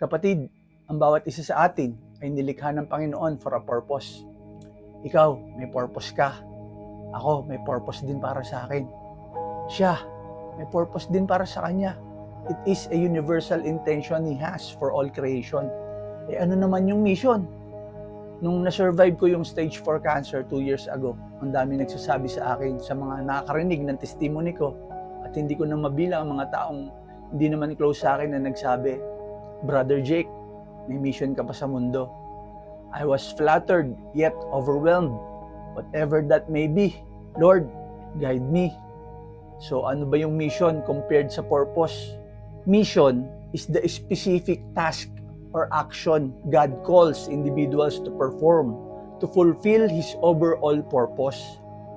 Kapatid, ang bawat isa sa atin ay nilikha ng Panginoon for a purpose. Ikaw, may purpose ka. Ako, may purpose din para sa akin. Siya, may purpose din para sa kanya. It is a universal intention He has for all creation. Eh ano naman yung mission? Nung na-survive ko yung stage 4 cancer 2 years ago, ang dami nagsasabi sa akin sa mga nakakarinig ng testimony ko at hindi ko na mabilang ang mga taong hindi naman close sa akin na nagsabi, Brother Jake, may mission ka pa sa mundo. I was flattered yet overwhelmed. Whatever that may be, Lord, guide me. So ano ba yung mission compared sa purpose? Mission is the specific task or action God calls individuals to perform to fulfill His overall purpose.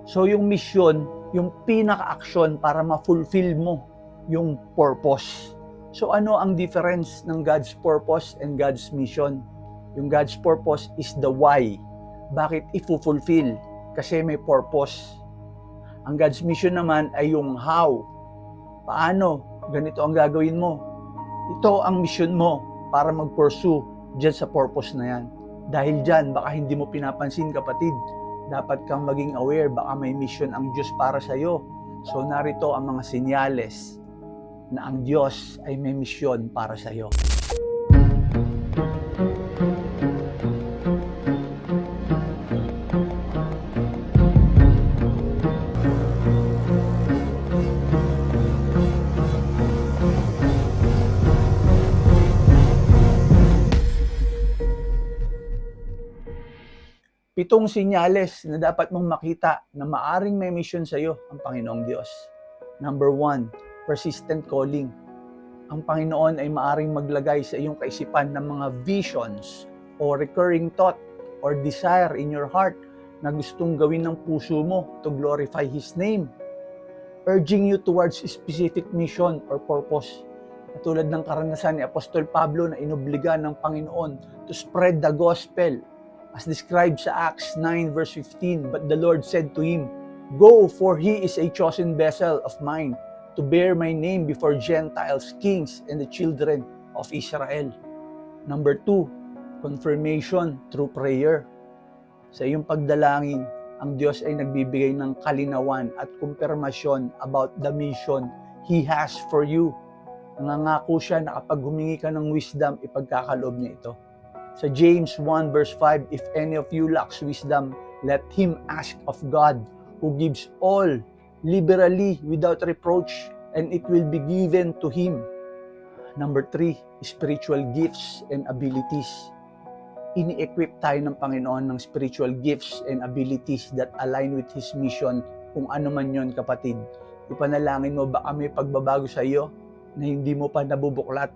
So yung mission, yung pinaka-action para ma-fulfill mo yung purpose. So ano ang difference ng God's purpose and God's mission? Yung God's purpose is the why. Bakit i-fulfill? Kasi may purpose. Ang God's mission naman ay yung how. Paano? Ganito ang gagawin mo. Ito ang mission mo para mag-pursue dyan sa purpose na yan. Dahil dyan, baka hindi mo pinapansin kapatid. Dapat kang maging aware, baka may mission ang Diyos para sa iyo. So narito ang mga senyales na ang Diyos ay may misyon para sa iyo. Pitong sinyales na dapat mong makita na maaring may mission sa iyo ang Panginoong Diyos. Number one, persistent calling. Ang Panginoon ay maaring maglagay sa iyong kaisipan ng mga visions o recurring thought or desire in your heart na gustong gawin ng puso mo to glorify His name, urging you towards specific mission or purpose. Katulad ng karanasan ni Apostol Pablo na inobliga ng Panginoon to spread the gospel as described sa Acts 9 verse 15, But the Lord said to him, Go, for he is a chosen vessel of mine to bear my name before Gentiles, kings, and the children of Israel. Number two, confirmation through prayer. Sa iyong pagdalangin, ang Diyos ay nagbibigay ng kalinawan at kumpirmasyon about the mission He has for you. Nangangako siya na kapag humingi ka ng wisdom, ipagkakaloob niya ito. Sa James 1 verse 5, If any of you lacks wisdom, let him ask of God, who gives all liberally without reproach, and it will be given to him. Number 3, spiritual gifts and abilities. Ini-equip tayo ng Panginoon ng spiritual gifts and abilities that align with His mission kung ano man yon kapatid. Ipanalangin mo baka may pagbabago sa iyo na hindi mo pa nabubuklat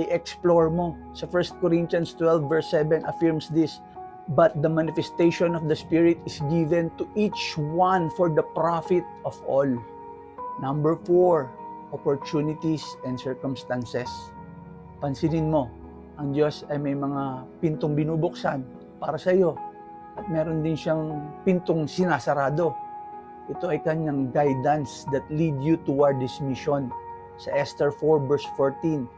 i-explore mo. Sa 1 Corinthians 12 verse 7 affirms this, But the manifestation of the Spirit is given to each one for the profit of all. Number 4, opportunities and circumstances. Pansinin mo, ang Diyos ay may mga pintong binubuksan para sa iyo at meron din siyang pintong sinasarado. Ito ay kanyang guidance that lead you toward this mission. Sa Esther 4 verse 14,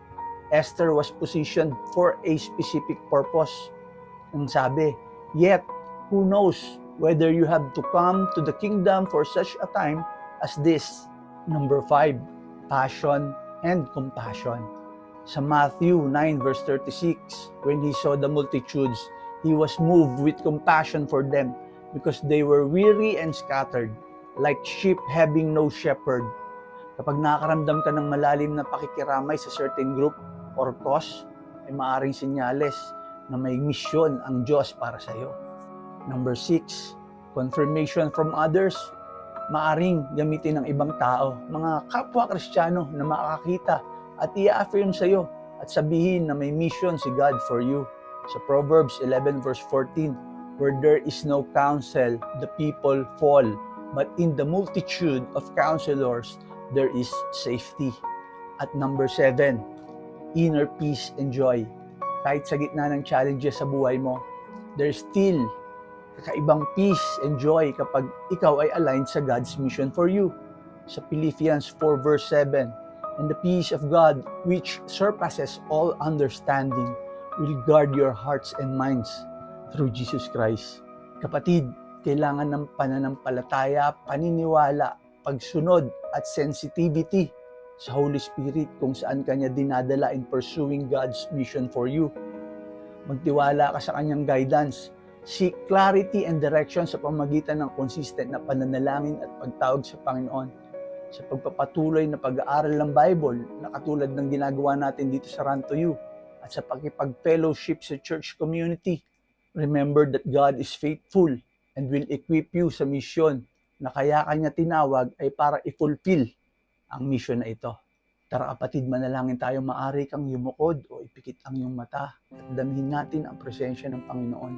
Esther was positioned for a specific purpose. Ang sabi, Yet, who knows whether you have to come to the kingdom for such a time as this? Number 5, passion and compassion. Sa Matthew 9 verse 36, when he saw the multitudes, he was moved with compassion for them because they were weary and scattered, like sheep having no shepherd. Kapag nakakaramdam ka ng malalim na pakikiramay sa certain group or cause, ay maaring sinyales na may misyon ang Diyos para sa iyo. Number six, confirmation from others. Maaring gamitin ng ibang tao, mga kapwa kristyano na makakakita at i-affirm sa iyo at sabihin na may mission si God for you. Sa Proverbs 11 verse 14, Where there is no counsel, the people fall, but in the multitude of counselors, there is safety. At number seven, inner peace and joy. Kahit sa gitna ng challenges sa buhay mo, there's still kakaibang peace and joy kapag ikaw ay aligned sa God's mission for you. Sa Philippians 4 verse 7, And the peace of God, which surpasses all understanding, will guard your hearts and minds through Jesus Christ. Kapatid, kailangan ng pananampalataya, paniniwala, pagsunod at sensitivity sa Holy Spirit kung saan kanya dinadala in pursuing God's mission for you. Magtiwala ka sa kanyang guidance. Seek clarity and direction sa pamagitan ng consistent na pananalangin at pagtawag sa Panginoon. Sa pagpapatuloy na pag-aaral ng Bible na katulad ng ginagawa natin dito sa Run to You at sa pakipag-fellowship sa church community. Remember that God is faithful and will equip you sa mission na kaya kanya tinawag ay para i-fulfill ang mission na ito. Tara kapatid, manalangin tayo maari kang yumukod o ipikit ang iyong mata at damihin natin ang presensya ng Panginoon.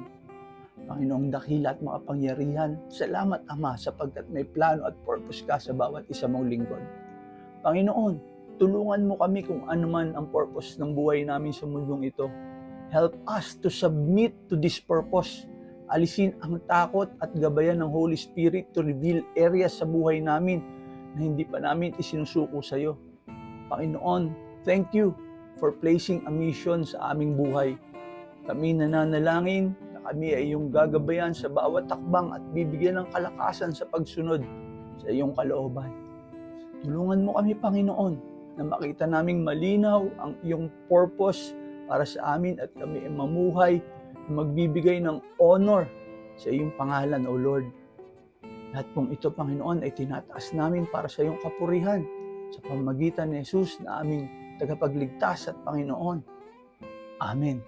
Panginoong dakila at makapangyarihan, salamat Ama sapagkat may plano at purpose ka sa bawat isa mong lingkod. Panginoon, tulungan mo kami kung ano man ang purpose ng buhay namin sa mundong ito. Help us to submit to this purpose. Alisin ang takot at gabayan ng Holy Spirit to reveal areas sa buhay namin na hindi pa namin isinusuko sa iyo. Panginoon, thank you for placing a mission sa aming buhay. Kami nananalangin na kami ay iyong gagabayan sa bawat takbang at bibigyan ng kalakasan sa pagsunod sa iyong kalooban. Tulungan mo kami, Panginoon, na makita naming malinaw ang iyong purpose para sa amin at kami ay mamuhay magbibigay ng honor sa iyong pangalan, O Lord. Lahat pong ito, Panginoon, ay tinataas namin para sa iyong kapurihan sa pamagitan ni Jesus na aming tagapagligtas at Panginoon. Amen.